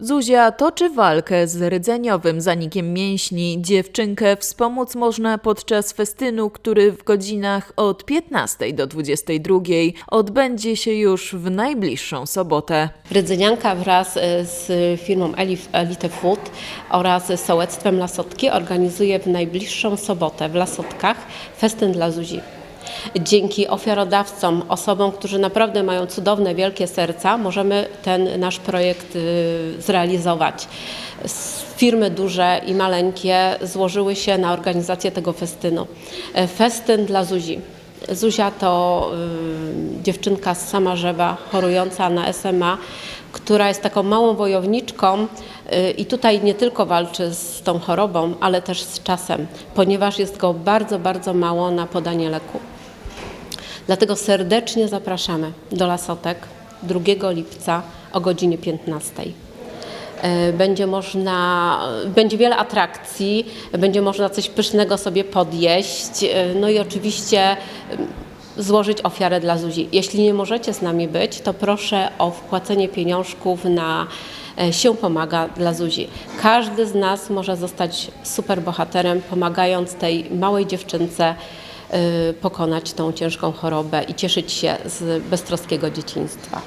Zuzia toczy walkę z rdzeniowym zanikiem mięśni. Dziewczynkę wspomóc można podczas festynu, który w godzinach od 15 do 22 odbędzie się już w najbliższą sobotę. Rydzynianka wraz e, z firmą Elite Food oraz sołectwem Lasotki organizuje w najbliższą sobotę w Lasotkach festyn dla Zuzi. Dzięki ofiarodawcom, osobom, którzy naprawdę mają cudowne, wielkie serca, możemy ten nasz projekt y, zrealizować. Firmy duże i maleńkie złożyły się na organizację tego festynu. E, Festyn dla Zuzi. Zuzia to y, dziewczynka z Samarzewa, chorująca na SMA, która jest taką małą wojowniczką y, i tutaj nie tylko walczy z tą chorobą, ale też z czasem, ponieważ jest go bardzo, bardzo mało na podanie leku. Dlatego serdecznie zapraszamy do Lasotek 2 lipca o godzinie 15. E, Będzie można, będzie wiele atrakcji, będzie można coś pysznego sobie podjeść, e, no i oczywiście em, złożyć ofiarę dla Zuzi. Jeśli nie możecie z nami być, to proszę o wpłacenie pieniążków na e, się pomaga dla Zuzi. Każdy z nas może zostać superbohaterem, pomagając tej małej dziewczynce pokonać tą ciężką chorobę i cieszyć się z beztroskiego dzieciństwa.